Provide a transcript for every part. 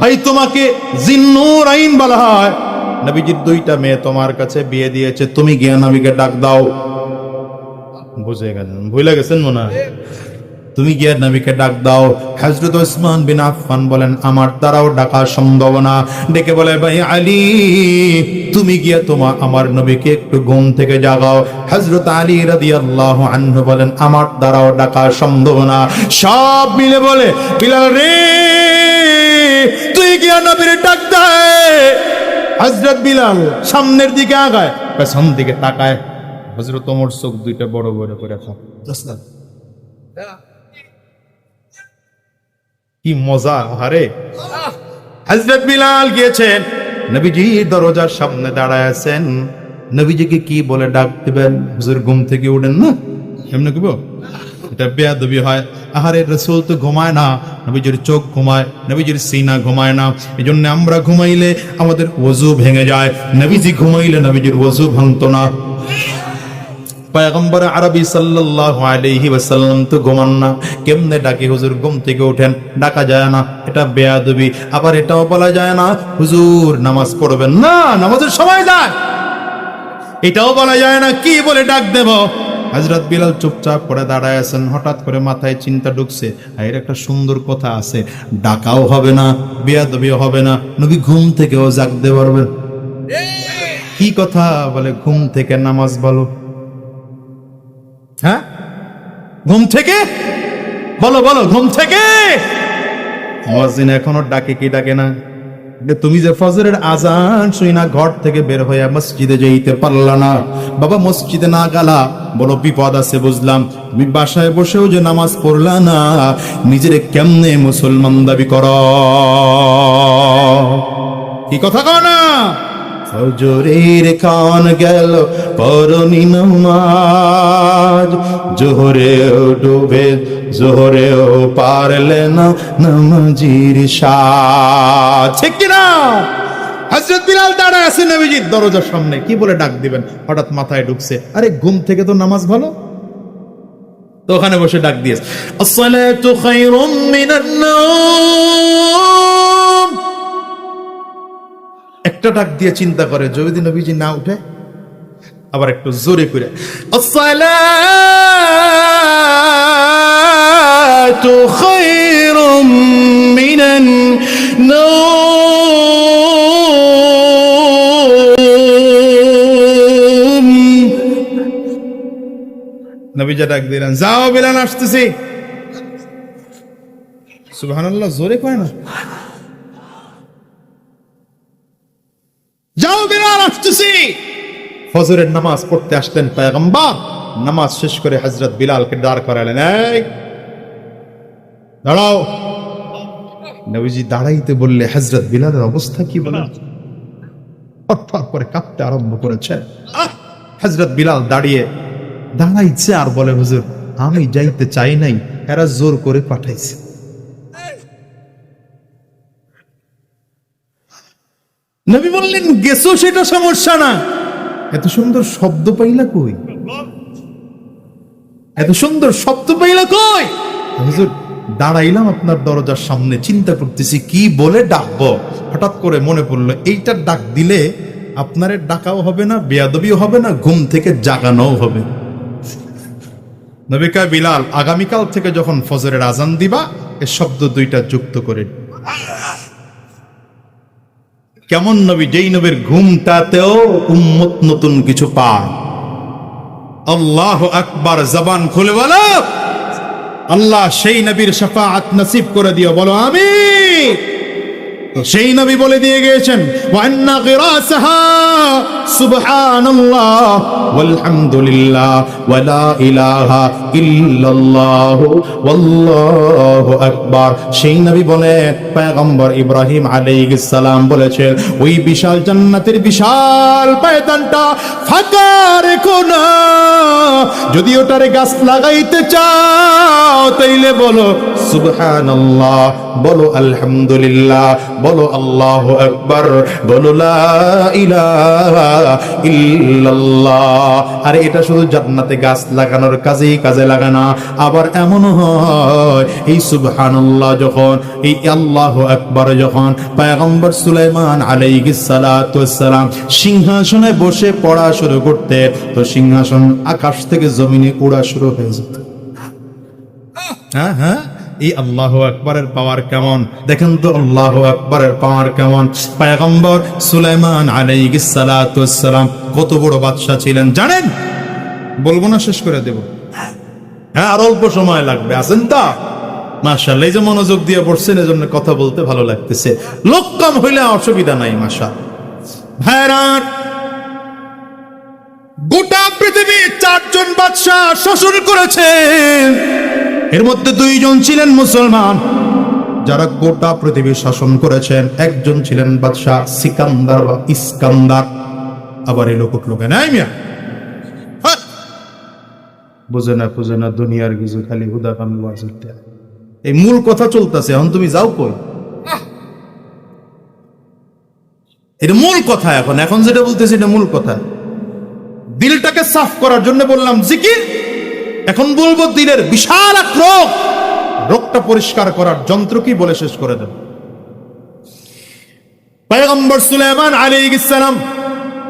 ভাই, তোমাকে জিন্নুর আইন বলা হয়। নবীজির দুইটা মেয়ে তোমার কাছে বিয়ে দিয়েছে, তুমি গিয়ে নবীকে ডাক দাও। বুঝে গেছেন? ভুলে গেছেন মনে হয়? তুমি গিয়ে নবীকে ডাক দাও। হজরত ওসমান বিন আফফান বলেন আমার দ্বারাও ডাকা সম্ভব না। ডেকে বলে ভাই আলী তুমি গিয়ে তোমার আমার নবীকে একটু ঘুম থেকে জাগাও। হজরত আলী আল্লাহ আনহু বলেন আমার দ্বারাও ডাকা সম্ভব না। সব মিলে বলে বিলাল রে তুই গিয়ে নবীর ডাক দে। হজরত বিলাল সামনের দিকে আগায় পেছন দিকে তাকায়। হজরত ওমর চোখ দুইটা বড় বড় করে থাকে কি মজা হারে হজরত বিলাল গিয়েছেন। নবীজি দরজার সামনে দাঁড়ায় আছেন। নবীজিকে কি বলে ডাক দিবেন হুজুর ঘুম থেকে উঠেন না? এমনি কিবো এটা বেয়াদবি হয়। আহারে, রসুল তো ঘুমায় না। নবীজির চোখ ঘুমায়, নবীজির সিনা ঘুমায় না। এই জন্য আমরা ঘুমাইলে আমাদের ওজু ভেঙে যায়। নবীজি ঘুমাইলে নবীজির ওযু ভাঙতো না। পয়গম্বর আরবি সাল্লাল্লাহু আলাইহি ওয়াসাল্লাম তো ঘুমান না। কেমনে ডাকে হুজুর ঘুম থেকে ওঠেন? ডাকা যায় না। এটা বেয়াদবি। আবার এটাও বলা যায় না হুজুর নামাজ পড়বেন না নামাজের সময় যায়। এটাও বলা যায় না কি বলে ডাক দেব? হজরত বিলাল চুপচাপ করে দাঁড়ায় আছেন হঠাৎ করে মাথায় চিন্তা ঢুকছে আর এর একটা সুন্দর কথা আছে ডাকাও হবে না বেয়াদবিও হবে না। নবী ঘুম থেকেও জাগতে পারবেন। কি কথা বলে ঘুম থেকে নামাজ বলো? ঘুম থেকে? বলো বলো, ঘুম থেকে? মসজিদ এখনও ডাকে কি ডাকে না? তুমি যে ফজরের আজান শুই না, ঘর থেকে বের হয়ে মসজিদে যেতে পারলা না। বাবা, মসজিদে না গালা? বড় বিপদ আছে বুঝলাম। তুমি বাসায় বসেও যে নামাজ পড়লা না, নিজের কেমনে মুসলমান দাবি কর? কি কথা কও না? ফজরের কান গেল পরনি নমাজ। জোহরেও ডুবে, জোহরেও পারলে না নমাজির সাজ। ঠিক কিনা? হজরত বিলাল দাঁড়ায় আছে নবীজির দরজার সামনে, কি বলে ডাক দিবেন? হঠাৎ মাথায় ঢুকছে, আরে ঘুম থেকে তো নামাজ ভালো? তো ওখানে বসে ডাক দিয়েছে, আসসালাতু খায়রুম মিনান নাওম। একটা ডাক দিয়ে চিন্তা করে, যদি নবীজি না উঠে, আবার একটু জোরে করে নবীজি ডাক দিলেন, যাও বিলাল, আসতেছি। সুবহানাল্লাহ, জোরে কয় না? বিলাল ফজরের নামাজ পড়তে আসলেন পয়গম্বর। নামাজ শেষ করে হজরত বিলালকে দাঁড় করালেন, এই, দাঁড়াও। নবীজি দাঁড়াইতে বললে হজরত বিলালের অবস্থা কি বলে? থরথর করে কাঁপতে আরম্ভ করেছে। হজরত বিলাল দাঁড়িয়ে, দাঁড়াইছে আর বলে, হুজুর, আমি যাইতে চাই নাই, এরা জোর করে পাঠাইছে। নবী বললেন, গেছো সেটা সমস্যা না। এত সুন্দর শব্দ পাইলা কই? এত সুন্দর শব্দ পাইলা কই? হুজুর, দাঁড়াইলাম আপনার দরজার সামনে, চিন্তা করতেছি, কি বলে ডাকবো? হঠাৎ করে মনে পড়ল এইটা ডাক দিলে আপনারে ডাকাও হবে না, বেয়াদবিও হবে না, ঘুম থেকে জাগানোও হবে। নবিকা বিলাল, আগামীকাল থেকে যখন ফজরের আজান দিবা, এ শব্দ দুইটা যুক্ত করে কেমন নবী যেই নবীর ঘুমটাতেও উম্মত নতুন কিছু পায়। আল্লাহ আকবার, জবান খুলে বলো। আল্লাহ সেই নবীর সফা নসিব করে দিও, বলো আমি সেই নবী বলে দিয়ে গিয়েছেন, ওয়ান্না সুবহানাল্লাহ, ওয়ালহামদুলিল্লাহ ওয়ালা ইলাহা ইল্লাল্লাহ, ওয়াল্লাহু আকবার। সেই নবী বলে পয়গম্বর ইব্রাহিম আলাইহিস সালাম বলেছেন, ওই বিশাল জান্নাতের বিশাল ময়দানটা ফাঁকা রেখো না যদি ওটারে গাছ লাগাইতে চাও, তাইলে বলো, সুবহানাল্লাহ, বলো আলহামদুলিল্লাহ বলো আল্লাহ আকবার, বলো আরে এটা শুধু জান্নাতে গাছ লাগানোর কাজেই কাজে লাগানা আবার এমন হয়, এই সুবহানাল্লাহ যখন, এই আল্লাহ আকবার যখন পয়গম্বর সুলাইমান আলাইহিস সালাতু সালাম সিংহাসনে বসে পড়া শুরু করতে তো সিংহাসন আকাশ থেকে জমিনে উড়া শুরু হয়ে যেত। হ্যাঁ হ্যাঁ? এই আল্লাহ আকবরের পাওয়ার কেমন? দেখেন তো আল্লাহ আকবরের পাওয়ার কেমন? পায়গম্বর সুলাইমান আলাইহিস সালাতু কত বড় বাদশাহ ছিলেন, জানেন? বলব না, শেষ করে দেব। হ্যাঁ আর অল্প সময় লাগবে, আছেন তা? মাশাআল্লাহ, এই যে মনোযোগ দিয়ে পড়ছেন, এজন্য কথা বলতে ভালো লাগতেছে। লোক কম হইলে অসুবিধা নাই মাশা ভাইরার গোটা পৃথিবী চারজন বাদশাহ শাসন করেছেন। এর মধ্যে দুইজন ছিলেন মুসলমান, যারা গোটা পৃথিবী শাসন করেছেন। একজন ছিলেন বাদশাহ সিকান্দার বা ইস্কান্দার। আবার এই লোক উঠল কেন এই মিয়া। বুঝে না বুঝে না, দুনিয়ার কিছু খালি এই মূল কথা চলতেছে, এখন তুমি যাও কই? এটা মূল কথা এখন এখন যেটা বলতেছি এটা মূল কথা। দিলটাকে সাফ করার জন্য বললাম, জিকির। এখন বলব দিলের বিশাল এক রোগ রোগটা পরিষ্কার করার যন্ত্র কি বলে শেষ করে দেব? পয়গম্বর সুলাইমান আলাইহিস সালাম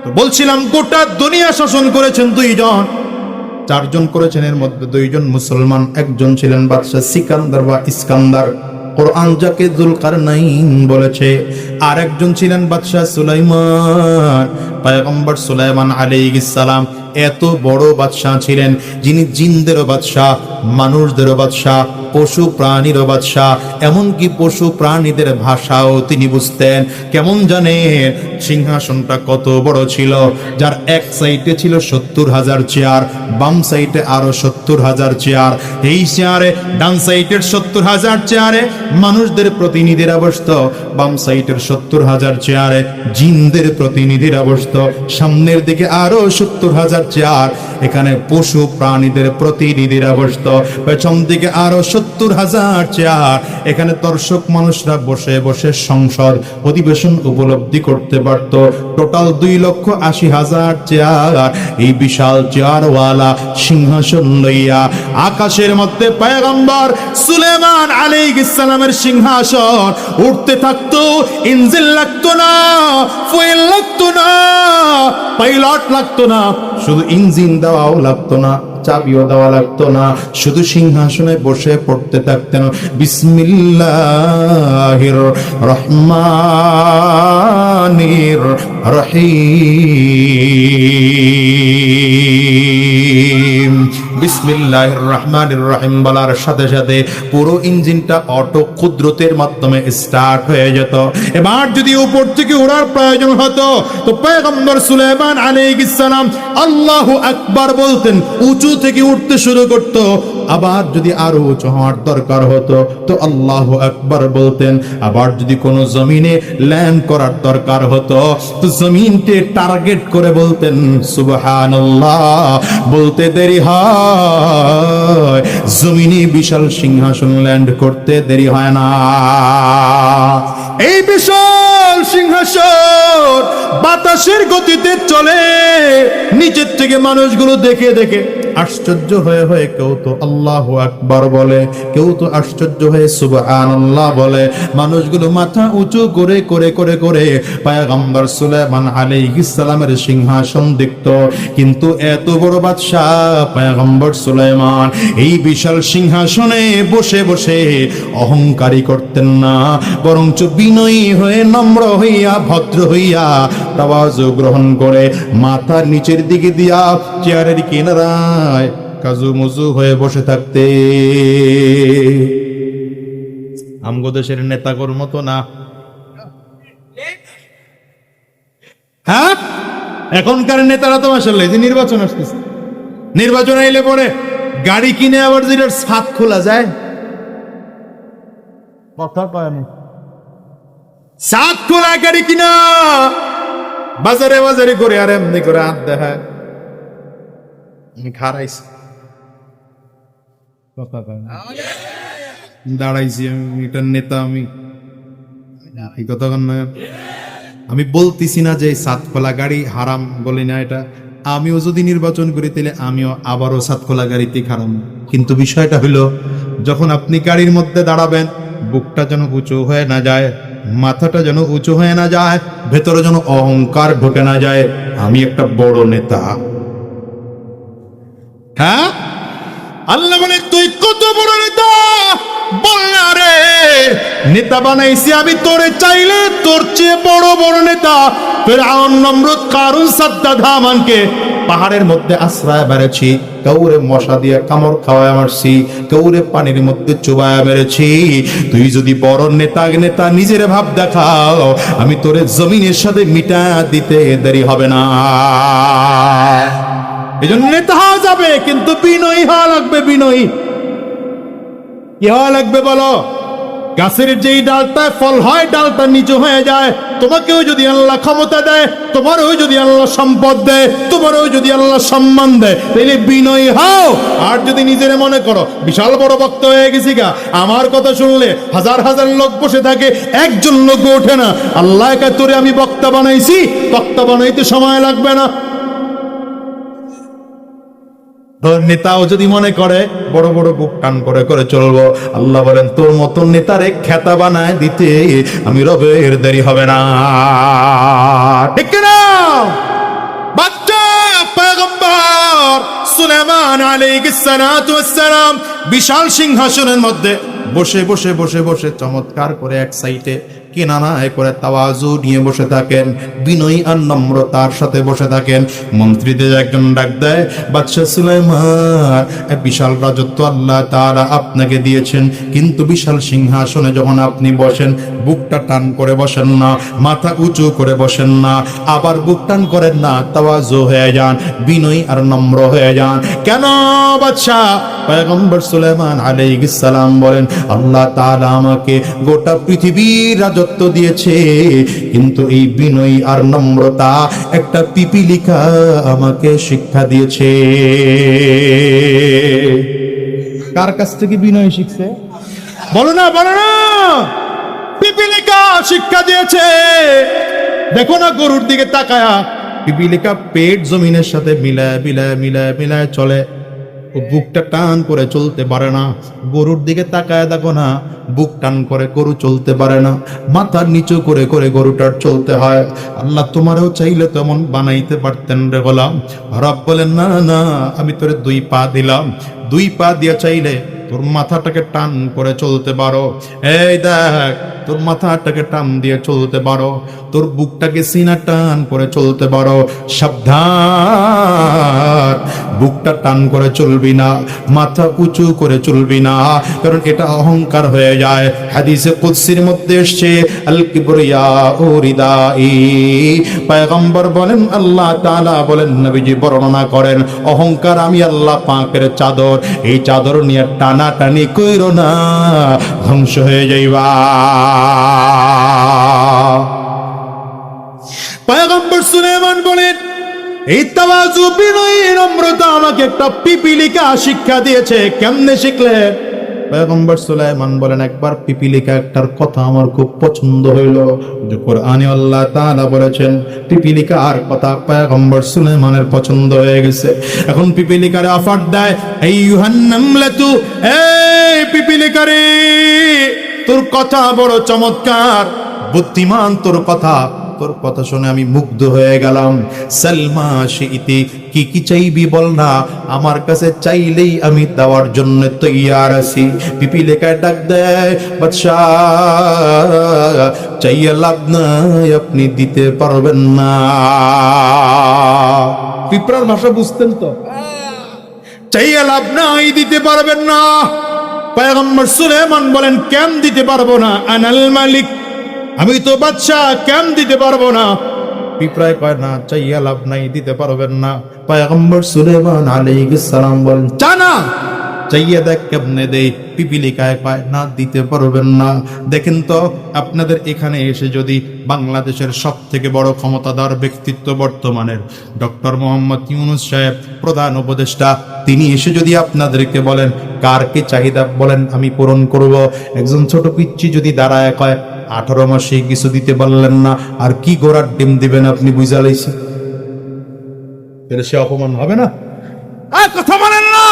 তো বলছিলাম, গোটা দুনিয়া শাসন করেছেন দুইজন। চারজন করেছেন, এর মধ্যে দুইজন মুসলমান, একজন ছিলেন বাদশাহ সিকান্দার বা ইস্কান্দার। কোরআন যাকে জুলকারনাইন বলেছে আর একজন ছিলেন বাদশাহ সুলাইমান। পয়গম্বর সুলাইমান আলাইহিস সালাম এত বড় বাদশাহ ছিলেন যিনি জিনদেরও বাদশাহ মানুষদেরও বাদশাহ। পশু প্রাণীর বাদশাহ, এমনকি পশু প্রাণীদের ভাষাও তিনি বুঝতেন। কেমন জানেন সিংহাসনটা কত বড় ছিল, যার এক সাইডে ছিল সত্তর হাজার চেয়ার, বাম সাইডে আরও সত্তর হাজার চেয়ার। এই চেয়ারে, ডান সাইডের সত্তর হাজার চেয়ারে মানুষদের প্রতিনিধিরা বসত, বাম সাইডের সত্তর হাজার চেয়ারে জিনদের প্রতিনিধিরা বসত, সামনের দিকে আরও সত্তর হাজার চেয়ার, এখানে পশু প্রাণীদের প্রতিনিধিরা বসত, পেছন দিকে আরও সত্তর হাজার চেয়ার। এখানে দর্শক মানুষরা বসে বসে সংসদ অধিবেশন উপলব্ধি করতে পারত। টোটাল দুই লক্ষ আশি হাজার চেয়ার। এই বিশাল চেয়ারওয়ালা সিংহাসন লইয়া আকাশের মধ্যে পয়গম্বর সুলেমান আলাইহিস ইসলামের সিংহাসন। উঠতে থাকতো ইঞ্জিন লাগতো না, ফুয়েল লাগতো না, পাইলট লাগতো না, শুধু ইঞ্জিন দেওয়াও লাগতো না। চাবিও দেওয়া লাগতো না। শুধু সিংহাসনে বসে পড়তে থাকতেন। বিসমিল্লাহির রহমানির রহিম। রহিম বলার সাথে সাথে পুরো ইঞ্জিনটা অটো মাধ্যমে স্টার্ট হয়ে যেত। এবার যদি উপর থেকে ওড়ার প্রয়োজন হতো, তো পয়গম্বর সুলাইমান আলাইহিস সালাম আল্লাহু আকবার বলতেন, উঁচু থেকে উঠতে শুরু করত। আবার যদি আরও উঁচু হওয়ার দরকার হতো, তো আল্লাহু আকবার বলতেন। আবার যদি কোনো জমিনে ল্যান্ড করার দরকার হতো, তো জমিনকে টার্গেট করে বলতেন, সুবহানাল্লাহ, বলতে দেরি হয়। জমিনে বিশাল সিংহাসন ল্যান্ড করতে দেরি হয় না। এই বিশাল সিংহাসন বাতাসের গতিতে চলে। নিচের থেকে মানুষগুলো দেখে দেখে আশ্চর্য হয়ে হয়ে কেউ তো আল্লাহ আকবার বলে, কেউ তো আশ্চর্য হয়ে সুবহানাল্লাহ বলে। মানুষগুলো মাথা উঁচু করে করে করে করে পায়গম্বর সুলাইমান আলাইহিস সালামের সিংহাসন দেখত। কিন্তু এত বড় বাদশাহ পায়গম্বর সুলেমান এই বিশাল সিংহাসনে বসে বসে অহংকারী করতেন না, বরঞ্চ বিনয়ী হয়ে নম্র হইয়া, ভদ্র হইয়া তাওয়াজ গ্রহণ করে। মাথা নিচের দিকে দিয়া চেয়ারের কিনারায় কাজু মজু হয়ে বসে থাকতে। আমগো দেশের নেতাগর মতো না। হ্যাঁ? এখনকার নেতারা তো আসলে যে নির্বাচন আসতেছে। নির্বাচন আইলে পরে গাড়ি কিনে আবার যেটার ছাদ খোলা যায়। কথা কয় না। সাত গাড়ি কিনা? বাজারে বাজারে করে আর এমনি করে হাত দেখায় খারাইছি দাঁড়াইছি আমি এটার নেতা, আমি। এই কথা? আমি বলতেছি না যে সাতকলা গাড়ি হারাম বলি না এটা। আমিও যদি নির্বাচন করি, তাহলে আমিও আবারও সাতকলা গাড়িতে খারাম কিন্তু বিষয়টা হলো যখন আপনি গাড়ির মধ্যে দাঁড়াবেন, বুকটা যেন উঁচু হয়ে না যায় মাথাটা যেন উঁচু হয়ে না যায়, ভেতরে যেন অহংকার ঢোকে না যায়। আমি একটা বড় নেতা। হ্যাঁ? আল্লাহ বলে, তুই কত বড় নেতা? বল না রে। নেতা বানাইছি আমি, তোরে চাইলে তোর চেয়ে বড় বড় নেতা। ফেরাউন, নমরুদ, কারুন, সাদ্দাদ, হামানকে পাহাড়ের মধ্যে আশ্রয় বেড়েছি কাউরে মশা দিয়ে কামড় খাওয়ায় মারছি, কাউরে পানির মধ্যে চুবায় মেরেছি। তুই যদি বড় নেতা নেতা নিজের ভাব দেখাও, আমি তোরে জমিনের সাথে মিটা দিতে দেরি হবে না। এই জন্য নেতা হওয়া যাবে, কিন্তু বিনয়ী হওয়া লাগবে, বিনয়ী। কি হওয়া লাগবে বলো? গাছের যেই ডালটায় ফল হয়, ডালটা নিচু হয়ে যায়। তোমাকেও যদি আল্লাহ ক্ষমতা দেয়, তোমারও যদি আল্লাহ সম্পদ দেয়, তোমারও যদি আল্লাহ সম্মান দেয় তাহলে বিনয়ী হও। আর যদি নিজের মনে করো, বিশাল বড় বক্ত হয়ে গেছি গা, আমার কথা শুনলে হাজার হাজার লোক বসে থাকে, একজন লোক ওঠে না। আল্লাহ তোরে আমি বক্তা বানাইছি, বক্তা বানাইতে সময় লাগবে না। নেতাও যদি মনে করে, বড় বড় বুক টান করে করে চলবো। আল্লাহ বলেন, তোর মতন নেতারে খেতা বানায় দিতে আমি রবের দেরি হবে না। ঠিক না বাচ্চা পয়গম্বর সুলেমান বিশাল সিংহাসনের মধ্যে বসে বসে বসে বসে চমৎকার করে এক সাইডে কেনানায় করে তাওয়াজু নিয়ে বসে থাকেন, বিনয়ী আর নম্রতার সাথে বসে থাকেন। মন্ত্রীদের একজন ডাক দেয়, বাদশাহ সুলাইমান বিশাল রাজত্ব আল্লাহ তারা আপনাকে দিয়েছেন। কিন্তু বিশাল সিংহাসনে যখন আপনি বসেন, বুকটা টান করে বসেন না, মাথা উঁচু করে বসেন না, আবার বুক টান করেন না, তাওয়াজু হয়ে যান, বিনয়ী আর নম্র হয়ে যান। কেন বাদশাহ? পয়গম্বর আলাইহিস সালাম বলেন, আল্লাহ তাআলা আমাকে গোটা পৃথিবীর রাজত্ব দিয়েছে, কিন্তু এই বিনয়ী আর নম্রতা একটা পিপিলিকা আমাকে শিক্ষা দিয়েছে। কার কাছ থেকে বিনয় শিখছে? বলো না বলো না! পিপিলিকা শিক্ষা দিয়েছে। দেখো না গরুর দিকে তাকায়া, পিপিলিকা পেট জমিনের সাথে মিলায় মিলায় মিলায় মিলায় চলে। ও বুকটা টান করে চলতে পারে না। গরুর দিকে তাকায় দেখো না, বুক টান করে গরু চলতে পারে না। মাথার নিচু করে করে গরুটার চলতে হয়। আল্লাহ তোমারও চাইলে তেমন বানাইতে পারতেন রে গোলাম। রব বলেন না না, আমি তোরে দুই পা দিলাম। দুই পা দিয়ে চাইলে তোর মাথাটাকে টান করে চলতে পারো। এই দেখ, তোর মাথাটাকে টান দিয়ে চলতে পারো। তোর বুকটাকে সিনা টান করে চলতে পারো। সাবধান বুকটা টান করে চলবি না, মাথা উঁচু করে চলবি না, কারণ এটা অহংকার হয়ে যায়। হাদিসে কুদসির মধ্যে এসছে, আল কিবরিয়া ও রিদাই। পয়গম্বর বলেন, আল্লাহ তাআলা বলেন, নবীজি বর্ণনা করেন, অহংকার আমি আল্লাহ পাকের চাদর, এই চাদর নিয়ে টানা টানি কইরো না, ধ্বংস হয়ে যাইবা। পয়গম্বর সুলেমান বলেন এই আমাকে একটা পিপিলিকা শিক্ষা দিয়েছে, কেমনে একবার পিপিলিকা কথা আমার খুব পছন্দ পছন্দ হয়ে গেছে। এখন পিপিলিকারে অফার দেয় এই পিপিলিকারে, তোর কথা বড় চমৎকার, বুদ্ধিমান তোর কথা তোর কথা শুনে আমি মুগ্ধ হয়ে গেলাম। সালমা শিইতি কি কি চাইবি বল না, আমার কাছে চাইলেই আমি দেওয়ার জন্য তৈয়ার আছি। পিপি লেখায় ডাক দেয়, বাদশাহ, চাইয়া লাভ নাই, আপনি দিতে পারবেন না। পিঁপড়ার ভাষা বুঝতেন তো? চাইয়া লাভ নাই, দিতে পারবেন না। পয়গম্বর সুলেমান বলেন, কেন দিতে পারব না? আনাল মালিক আমি তো বাচ্চা কেন দিতে পারব না? পিঁপড়ায় কয়, না, চাইয়া লাভ নাই, দিতে পারবেন না। পয়গম্বর সুলেমান আলাইহিস সালাম বলেন জানা চাইয়া দেখ কেমনে দেই। পিপিলিকায় পায় না, দিতে পারবেন না। দেখেন তো, আপনাদের এখানে এসে যদি বাংলাদেশের সব থেকে বড় ক্ষমতাধর ব্যক্তিত্ব বর্তমানের ডক্টর মোহাম্মদ ইউনুস সাহেব, প্রধান উপদেষ্টা, তিনি এসে যদি আপনাদেরকে বলেন, কার কি চাহিদা? বলেন, আমি পূরণ করব। একজন ছোট পিচ্ছি যদি দাঁড়ায় কয় আঠারো মাসে কিছু দিতে পারলেন না। আর কি গোড়ার ডিম দিবেন আপনি বুঝা তাহলে সে অপমান হবে না? আর কথা বলেন না।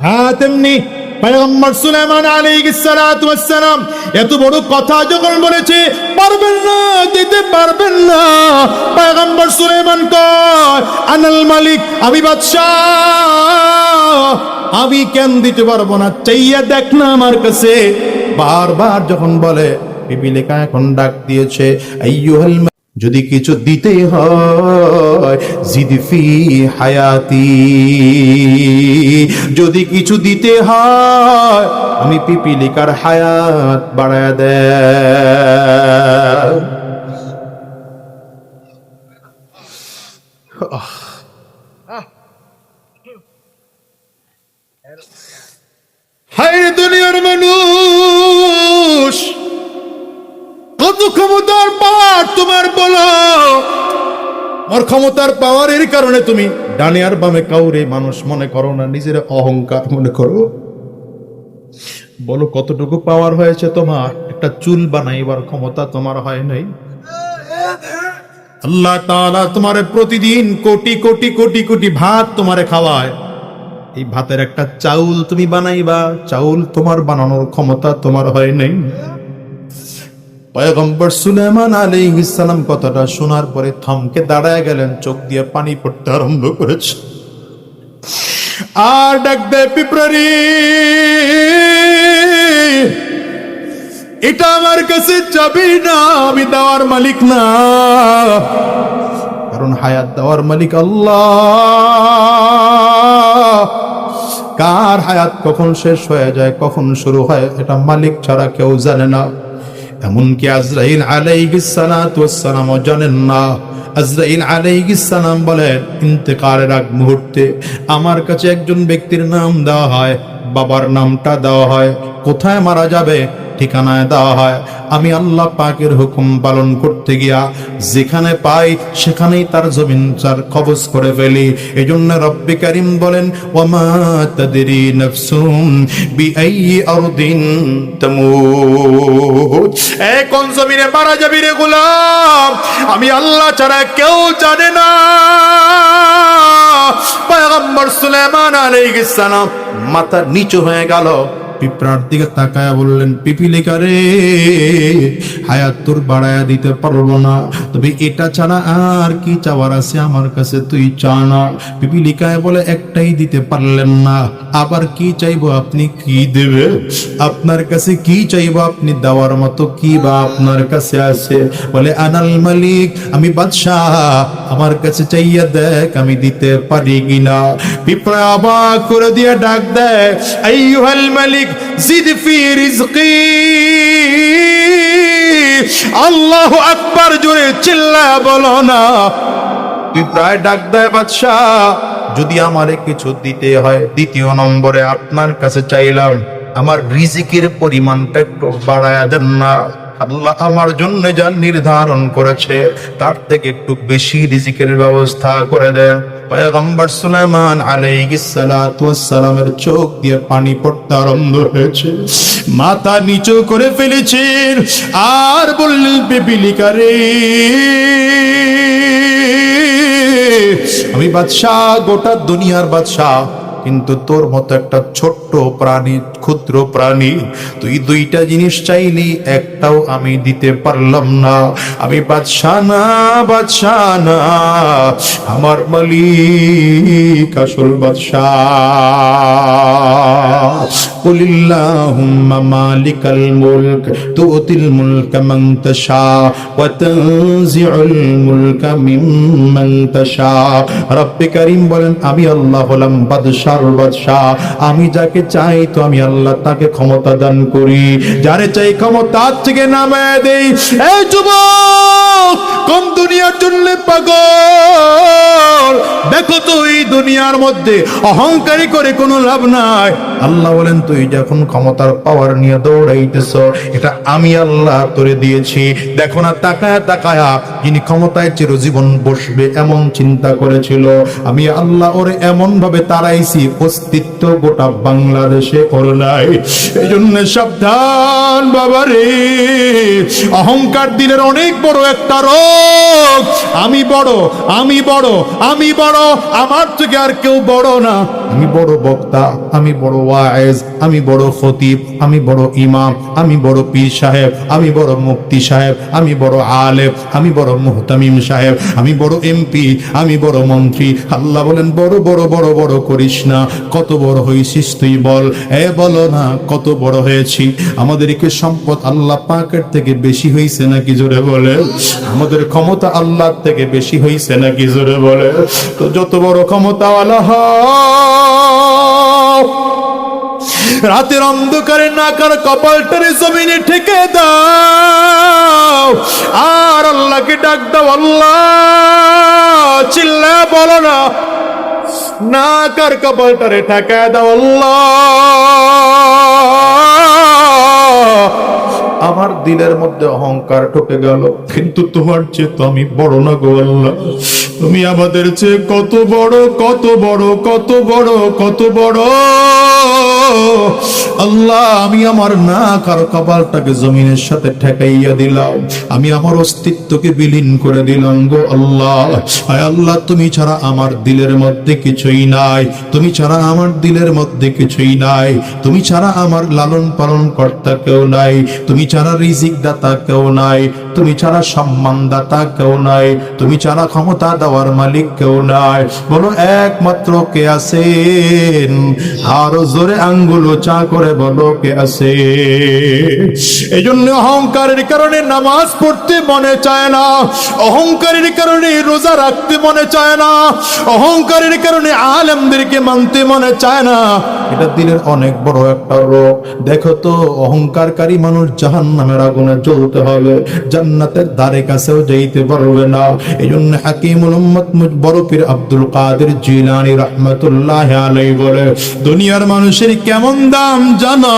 হ্যাঁ তেমনি পয়গম্বর সুলাইমান আলাইহিস সালাতু ওয়াস সালাম এত বড় কথা যখন বলেছে, পারবেন না, দিতে পারবেন না। পয়গম্বর সুলাইমান কয়, আনাল মালিক আমি বাদশাহ আমি কেন দিতে পারব না? চাইয়া দেখ না আমার কাছে। বারবার যখন বলে পিপিলিকা এখন ডাক দিয়েছে যদি কিছু দিতে হয় জিদফি হায়াতি। যদি কিছু দিতে হয়, আমি পিপিলিকার হায়াত বাড়ায় দে হায় দুনিয়ার মানুষ! ক্ষমতার পাওয়ার তোমার বলো। আমার ক্ষমতার পাওয়ারের কারণে তুমি ডানে আর বামে কাউরে মানুষ মনে করো না, নিজের অহংকার মনে করো। বলো, কতটুকু পাওয়ার হয়েছে তোমার? একটা চুল বানাইবার ক্ষমতা তোমার হয় নাই? আল্লাহ তাআলা তোমার প্রতিদিন কোটি কোটি কোটি কোটি ভাত তোমারে খাওয়ায়। এই ভাতের একটা চাউল তুমি বানাইবা, চাউল তোমার বানানোর ক্ষমতা তোমার হয় নাই। পয়গম্বর সুলেমান আলাইহিস সালাম কথাটা শোনার পরে থমকে দাঁড়ায় গেলেন, চোখ দিয়ে পানি পড়তে আরম্ভ করেছে। আর ডাক দেয় পিঁপড়ারি এটা আমার কাছে যাবে না, আমি দেওয়ার মালিক না। কারণ হায়াত দেওয়ার মালিক আল্লাহ। কার হায়াত কখন শেষ হয়ে যায়, কখন শুরু হয়, এটা মালিক ছাড়া কেউ জানে না। এমনকি আজরাইল আলাইসালাম জানেন না। আজরাইল আলাইসালাম সালাম বলেন ইন্তেকারের আগ মুহূর্তে আমার কাছে একজন ব্যক্তির নাম দেওয়া হয়, বাবার নামটা দেওয়া হয়, কোথায় মারা যাবে ঠিকানায় দেওয়া হয়। আমি আল্লাহ পাকের হুকুম পালন করতে গিয়া যেখানে পাই সেখানেই তার জমিন চার কবজ করে ফেলি। এই জন্য রব্বি করিম বলেন, ওয়ামা তাদরি নফসুম বিআইয়ি আরদিন তামুত। এ কোন জমিনে মারা যাবি রে গোলাম? আমি আল্লাহ ছাড়া কেউ জানে না। পয়গম্বর সুলাইমান আলাইহিস সালাম মাথা নিচু হয়ে গেল। পিঁপড়ার দিকে তাকায়া বললেন পিপিলিকা রে, হায়াত তোর বাড়ায়া দিতে পারব না। তবে এটা ছাড়া আর কি চাওয়ার আছে আমার কাছে, তুই চা না পিপিলিকায় বলে, একটাই দিতে পারলেন না। আবার কি চাইব আপনি, কি দেবে? আপনার কাছে কি চাইব আপনি, দেওয়ার মতো কি বা আপনার কাছে আছে? বলে, আনাল মালিক, আমি বাদশাহ, আমার কাছে চাইয়া দেখ, আমি দিতে পারি কিনা? পিঁপড়া অবাক করে দিয়ে ডাক দেয়, আইয়ুহাল মালিক জিদ ফি রিজকি আল্লাহ আকবার জোরে চিল্লা বলো না। প্রায় ডাক দেয় বাদশাহ। যদি আমারে কিছু দিতে হয়, দ্বিতীয় নম্বরে আপনার কাছে চাইলাম, আমার রিজিকের পরিমাণটা একটু বাড়ায় দেন না। আল্লাহ আমার জন্য যা নির্ধারণ করেছে, তার থেকে একটু বেশি রিজিকের ব্যবস্থা করে সালামের চোখ দিয়ে পানি হয়েছে। মাথা নিচু করে ফেলেছেন, আর বললেন আমি বাদশাহ, গোটা দুনিয়ার বাদশাহ। কিন্তু তোর মতো একটা ছোট্ট প্রাণী, ক্ষুদ্র প্রাণী, তুই দুইটা জিনিস চাইলি, একটাও আমি দিতে পারলাম না। আমি বাদশাহ না না, আমার মালিক আসল বাদশাহ। মুলক, তুতিল মান মিম্মান তাশা কারীম বলেন, আমি আল্লাহ হলাম আমি যাকে চাই তো আমি আল্লাহ তাকে ক্ষমতা দান করি। যারে চাই ক্ষমতা থেকে নামায় দেই। এই যুবক কম দুনিয়ার জন্য পাগল? দুনিয়ার মধ্যে অহংকারী করে কোনো লাভ নাই। আল্লাহ বলেন, তুই যখন ক্ষমতার পাওয়ার নিয়ে দৌড়াইতেছ, এটা আমি আল্লাহ তোরে দিয়েছি। দেখো না, তাকায়া তাকায়া যিনি ক্ষমতায় চিরজীবন বসবে এমন চিন্তা করেছিল। আমি আল্লাহ ওরে এমন ভাবে তাড়াইছি, অস্তিত্ব গোটা বাংলাদেশে ওর নাই। এই জন্য সাবধান বাবা রে। অহংকার দিনের অনেক বড় একটা রোগ। আমি বড় আমি বড় আমি বড়, আমার থেকে আর কেউ বড় না আমি বড় বক্তা আমি বড় ওয়াইজ আমি বড় খতিব আমি বড় ইমাম আমি বড় পীর সাহেব আমি বড় মুফতি সাহেব আমি বড় আলেম আমি বড় মুহতামিম সাহেব আমি বড় এমপি আমি বড় মন্ত্রী আল্লাহ বলেন বড় বড় বড় বড় করিস না কত বড় হয়েছিস তুই বল এ বলো না কত বড় হয়েছি আমাদেরকে সম্পদ আল্লাহ পাকের থেকে বেশি হয়েছে নাকি জোরে বলে আমাদের ক্ষমতা আল্লাহর থেকে বেশি হয়েছে নাকি জোরে বলে তো যত বড় ক্ষমতাওয়ালা হও রাতের অন্ধকারে নাকার কপালটারে জমিনে ঠেকে দাও। আর আল্লাহকে ডাক দাও, আল্লাহ। চিল্লা বলো না। নাকার কপালটারে ঠেকে দাও, আল্লাহ। আমার দিলের মধ্যে অহংকার ঢুকে গেল। কিন্তু তোমার চেয়ে তো আমি বড় না গো আল্লাহ। তুমি আমাদের চেয়ে কত বড় কত বড় কত বড় কত বড়। আল্লাহ, আমি আমার না কারও কপালটাকে জমিনের সাথে ঠেকাইয়া দিলাম। আমি আমার অস্তিত্বকে বিলীন করে দিলাম গো আল্লাহ। আয় আল্লাহ, তুমি ছাড়া আমার দিলের মধ্যে কিছুই নাই। তুমি ছাড়া আমার দিলের মধ্যে কিছুই নাই। তুমি ছাড়া আমার লালন পালন কর্তা কেউ নাই। তুমি ছাড়া রিজিক দাতা কেউ নাই। তুমি ছাড়া সম্মান দাতা কেউ নাই। তুমি ছাড়া ক্ষমতা দেওয়ার মালিক কেউ নাই। বলো, একমাত্র কে আছেন? আরও জোরে আঙ্গুলো চা করে বলো, কে আছে এই জন্য অহংকারের কারণে নামাজ পড়তে মনে চায় না। অহংকারের কারণে রোজা রাখতে মনে চায় না। অহংকারের কারণে আলেমদেরকে মানতে মনে চায় না। এটা দিলের অনেক বড় একটা রোগ। দেখো তো, অহংকারকারী মানুষ জাহান নামের আগুনে জ্বলতে হবে। জান্নাতের ধারে কাছেও যাইতে পারবে না। এই জন্য হাকিমুল উম্মত বড় পীর আব্দুল কাদের জিলানি রহমতুল্লাহ আলাই বলে, দুনিয়ার মানুষের কেমন দাম জানো?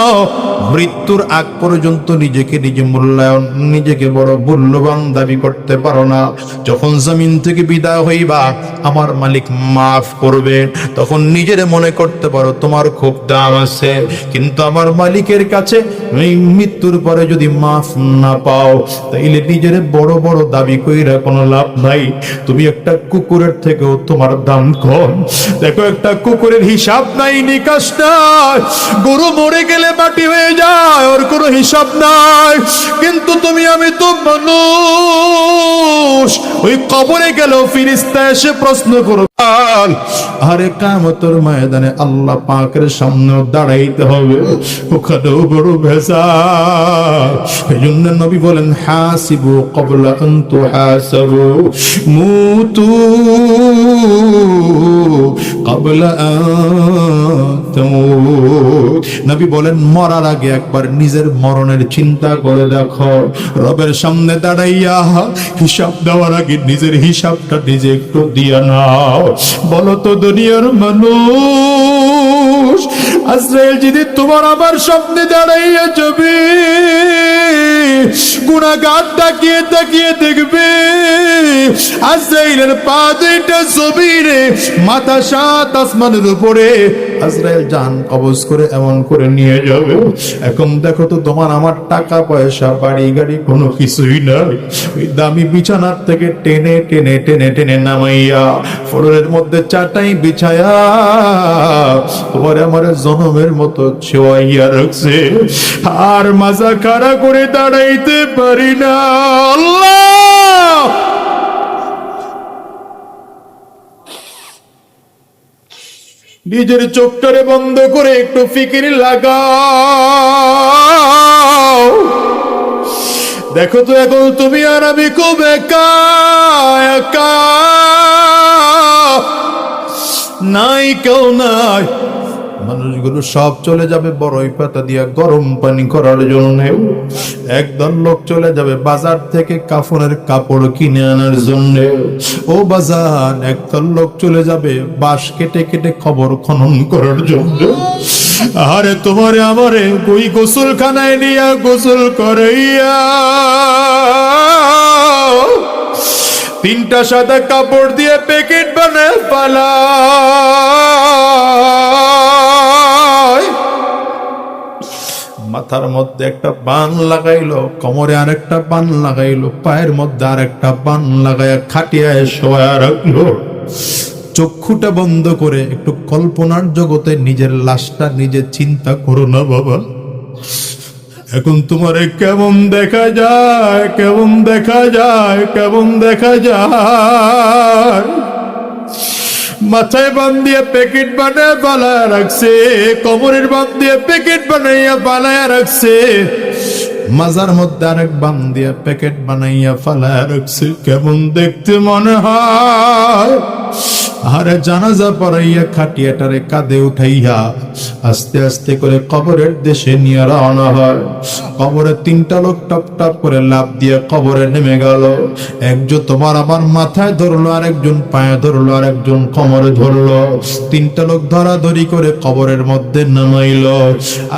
মৃত্যুর আগ পর্যন্ত নিজেকে নিজে মূল্যায়ন, নিজেকে বড় মূল্যবান দাবি করতে পারো না। যখন জমিন থেকে বিদায় হইবা, আমার মালিক মাফ করবে। তখন নিজের মনে করতে পারো, তোমার খুব দাম আছে। কিন্তু আমার মালিকের কাছে মৃত্যুর পরে যদি মাফ না পাও, তাইলে নিজের বড় বড় দাবি কইরা কোনো লাভ নাই। তুমি একটা কুকুরের থেকেও তোমার দাম কম। দেখো, একটা কুকুরের হিসাব নাই, নিকাশ নাই। গরু মরে গেলে মাটি হয়ে যায়, ওর কোনো হিসাব নাই। কিন্তু তুমি, আমি তো মানুষ। ওই কবরে গেল ফিরিস্তা এসে প্রশ্ন করো আরে কামতর ময়দানে আল্লাহ পাকের সামনে দাঁড়াইতে হবে। ওখানেও বড় ভেসা এই জন্য নবী বলেন, হাসিবু কবলা অন্তু হাসাবু মুতু কবলা নবী বলেন, মরার আগে একবার নিজের মরণের চিন্তা করে দেখো। রবের সামনে দাঁড়াইয়া হিসাব দেওয়ার আগে নিজের হিসাবটা নিজে একটু দিয়া নাও। বলো তো, দুনিয়ার মানুষ, আজরাইল যদি তোমার আমার সামনে দাঁড়াইয়া যাবে গুণাগার তাকিয়ে তাকিয়ে দেখবে। আজরাইলের পা দুইটা জমিনে, মাথা সাত আসমানের উপরে। আজরাইল জান কবজ করে এমন করে নিয়ে যাবে। এখন দেখো তো তোমার আমার টাকা পয়সা, বাড়ি গাড়ি কোনো কিছুই নাই। ওই দামি বিছানার থেকে টেনে টেনে টেনে টেনে নামাইয়া ফ্লোরের মধ্যে চাটাই বিছায়া, তোমার আমার জনমের মতো ছোয়াইয়া রাখছে। আর মাজা খাড়া করে দাঁড়াইতে পারি না। আল্লাহ! নিজের চোখটারে বন্ধ করে একটু ফিকির লাগাও। দেখো তো এখন তুমি আর আমি খুব একা নাই কেউ নাই। মানুষগুলো সব চলে যাবে বড়ই পাতা দিয়া গরম পানি করার জন্য। একদল লোক চলে যাবে বাজার থেকে কাফনের কাপড় কিনে আনার জন্য। ও বাজার, একদল লোক চলে যাবে বাঁশ কেটে কেটে খবর খনন করার জন্য। আরে তোমারে আমারে কই গোসলখানায় নিয়া গোসল করাইয়া। তিনটা সাদা কাপড় দিয়ে প্যাকেট বানায় পালা। মাথার মধ্যে একটা বান লাগাইলো, কোমরে আরেকটা বান লাগাইলো, পায়ের মধ্যে আর একটা বান লাগাইয়া খাটিয়ায় শোয়া রাখল। চক্ষুটা বন্ধ করে একটু কল্পনার জগতে নিজের লাশটা নিজে চিন্তা করো না বাবা। এখন তোমারে কেমন দেখা যায়, কেমন দেখা যায়, কেমন দেখা যায়? মাথায় বান দিয়ে প্যাকেট বানায় বানায় রাখছে। কোমরের বান দিয়ে প্যাকেট বানাইয়া বানায় রাখছে। মাজার মধ্যে আরেক বান দিয়ে প্যাকেট বানাইয়া ফালায় রাখছে। কেমন দেখতে মনে হয়? আরে জানাজা পড়াইয়া খাটিয়াটারে কাঁধে উঠাইয়া আস্তে আস্তে করে কবরের দেশে নিয়ে রওনা হয়। কবরে তিনটা লোক টপ টপ করে লাভ দিয়ে কবরে নেমে গেল। একজন তোমার আমার মাথায় ধরলো, আরেকজন পায়ে ধরলো, আরেকজন কোমরে ধরলো। তিনটা লোক ধরাধরি করে কবরের মধ্যে নামাইলো।